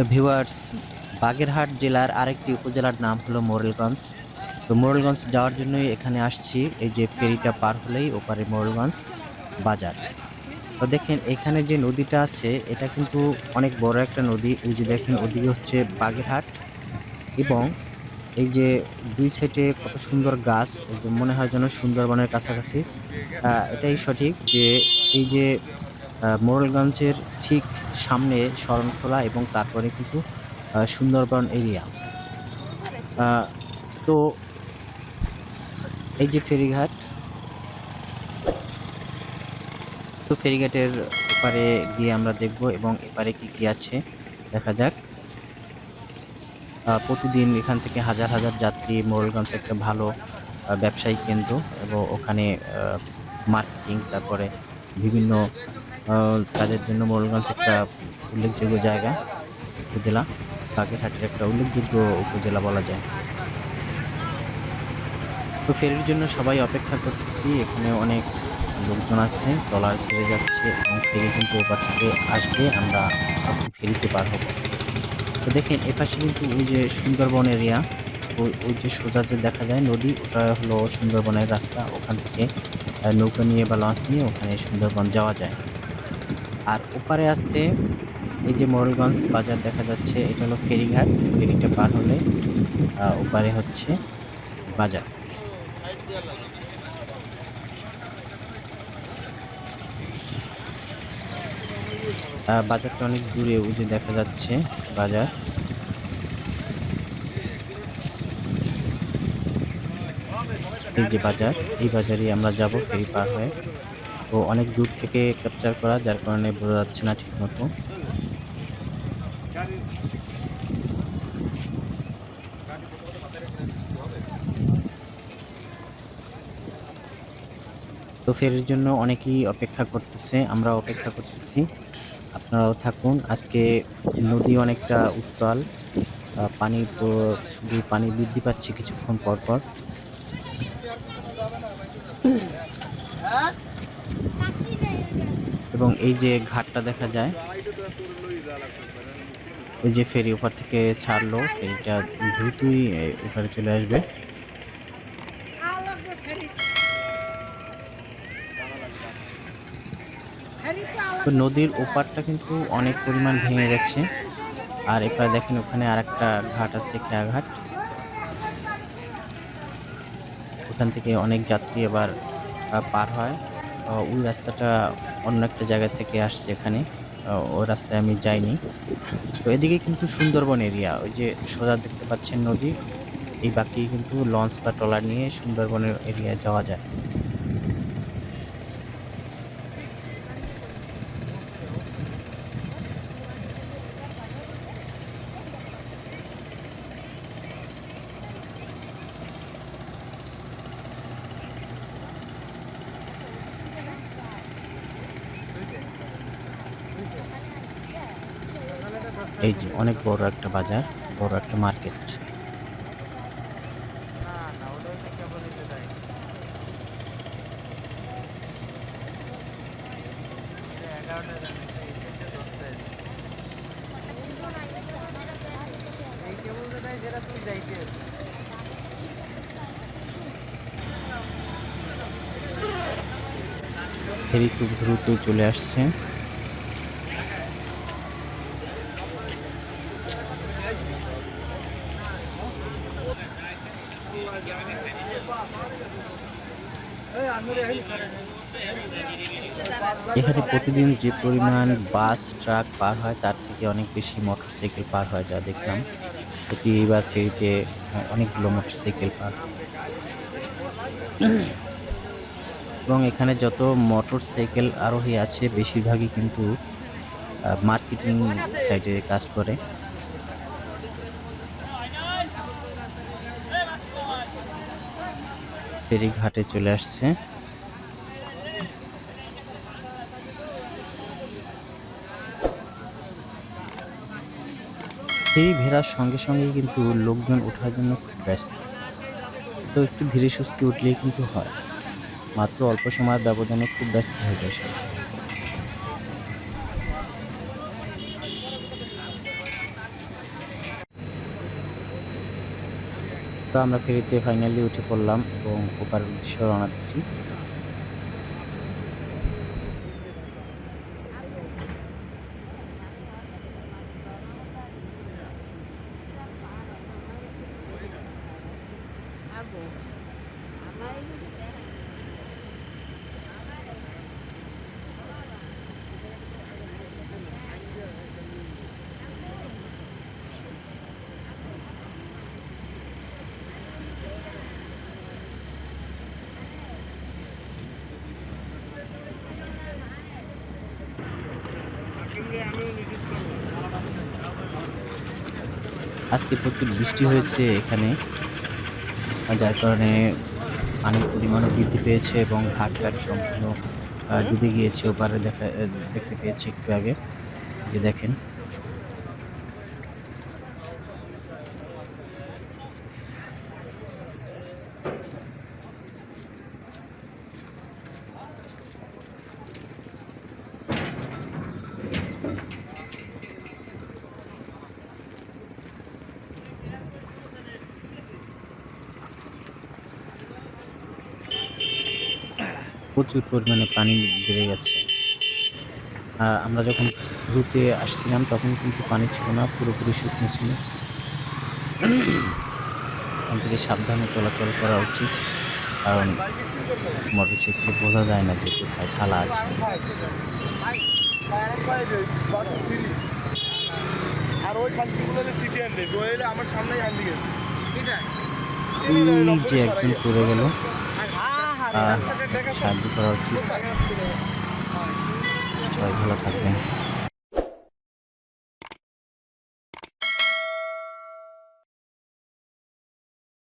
তো ভিউয়ার্স বাগেরহাট জেলার আরেকটি উপজেলার নাম হলো মোরেলগঞ্জ। তো মোরেলগঞ্জ যাওয়ার জন্যই এখানে আসছি, এই যে ফেরিটা পার হলেই ওপারে মোরেলগঞ্জ বাজার। তো দেখেন, এখানে যে নদীটা আছে, এটা কিন্তু অনেক বড় একটা নদী। এই যে দেখেন, ওদিকে হচ্ছে বাগেরহাট এবং এই যে দুই সাইডে কত সুন্দর গাছ, এই যে মনে হয় যেন সুন্দরবনের কাছাকাছি। এটাই সঠিক যে এই যে মোরেলগঞ্জের ঠিক সামনে শরণখোলা এবং তারপরে কিন্তু সুন্দরবন এরিয়া। তো এই যে ফেরিঘাট তো ফেরিঘাটের এপারে গিয়ে আমরা দেখব এবং এপারে কি কি আছে দেখা যাক। প্রতিদিন এখান থেকে হাজার হাজার যাত্রী মোরেলগঞ্জ একটা ভালো আহ, ব্যবসায়িক কেন্দ্র এবং ওখানে মার্কেটিং তারপরে বিভিন্ন কাজের জন্য মোরেলগঞ্জ একটা উল্লেখযোগ্য জায়গা, উপজেলা। বাগেরহাটের একটা উল্লেখযোগ্য উপজেলা বলা যায়। তো ফেরির জন্য সবাই অপেক্ষা করতেছি, এখানে অনেক লোকজন আছে ট্রলার ছেড়ে যাচ্ছে এবং ফেরি কিন্তু ওপার থেকে আসবে, আমরা ফেরিতে পার হব। তো দেখেন, এপাশে কিন্তু ওই যে সুন্দরবন এরিয়া, ওই ওই যে সোজা যে দেখা যায় নদী, ওটা হলো সুন্দরবনের রাস্তা। ওখান থেকে নৌকা নিয়ে বা লঞ্চ নিয়ে ওখানে সুন্দরবন যাওয়া যায়। আর ওপারে আছে এই যে মোরেলগঞ্জ বাজার দেখা যাচ্ছে, এটা হলো ফেরিঘাট। ফেরিটা পার হলে ওপারে হচ্ছে বাজার। বাজারটা অনেক দূরে, ওই যে দেখা যাচ্ছে বাজার। এই যে বাজার, এই বাজারে আমরা যাব, ফেরি পার হয়ে। তো অনেক দূর থেকে ক্যাপচার করা, যার কারণে বোঝা যাচ্ছে না ঠিক মতো তো ফেরির জন্য অনেকেই অপেক্ষা করতেছে, আমরা অপেক্ষা করতেছি। আপনারাও থাকুন, আজকে নদী অনেকটা উত্তাল পানি শুধু পানি বৃদ্ধি পাচ্ছে কিছুক্ষণ পর পর। এবং এই যে ঘাটটা দেখা যায় ওই যে ফেরি ওপার থেকে ছাড়লো, ফেরিটা দ্রুতই এপারে চলে আসবে। তো নদীর ওপারটা কিন্তু অনেক পরিমাণ ভেঙে গেছে। আর এপারে দেখেন ওখানে আর একটা ঘাট আছে খেয়াঘাট ওখান থেকে অনেক যাত্রী এবার পার হয়। ওই রাস্তাটা অন্য একটা জায়গা থেকে আসছে এখানে। ও রাস্তায় আমি যাইনি। তো এদিকে কিন্তু সুন্দরবন এরিয়া ওই যে সোজা দেখতে পাচ্ছেন নদী। এই বাকি কিন্তু লঞ্চ বা ট্রলার নিয়ে সুন্দরবনের এরিয়া যাওয়া যায়। এই যে অনেক বড় একটা বাজার বড় একটা মার্কেট। ফেরি খুব দ্রুত চলে আসছে। এখানে প্রতিদিন যে পরিমাণ বাস, ট্রাক পার হয়, তার থেকে অনেক বেশি মোটরসাইকেল পার হয় যা দেখলাম। প্রতিবার ফেরিতে অনেকগুলো মোটরসাইকেল পার এবং এখানে যত মোটরসাইকেল আরোহী আছে, বেশিরভাগই কিন্তু মার্কেটিং সাইডে কাজ করে। ফেরি ঘাটে চলে আসছে। সেই ভেড়ার সঙ্গে সঙ্গেই কিন্তু লোকজন ওঠার জন্য খুব ব্যস্ত। তো একটু ধীরে সুস্থে উঠলেই কিন্তু হয়। মাত্র অল্প সময়ের ব্যবধানে খুব ব্যস্ত হয়ে যায় সে। তো আমরা ফেরিতে ফাইনালি উঠে পড়লাম এবং ওপার উদ্দেশ্যে রওনা দিচ্ছি। আজকে প্রচুর বৃষ্টি হয়েছে এখানে। যার কারণে পানির পরিমাণও বৃদ্ধি পেয়েছে এবং হাটঘাট ঘাট সম্পূর্ণ ডুবে গিয়েছে। ওপারে দেখা দেখতে পেয়েছে একটু আগে। যে দেখেন প্রচুর পরিমাণে পানি বেড়ে গেছে। আর আমরা যখন শুরুতে আসছিলাম তখন কিন্তু পানি ছিল না পুরোপুরি শুকনো ছিল। থেকে সাবধানে চলাচল করা উচিত। কারণ মোটরসাইকেলে বোঝা যায় না যে কোথায় খালা আছে। আর ওই আমার সামনেই যে একজন পড়ে গেল। সাহায্য করা উচিত। সবাই ভালো থাকবেন।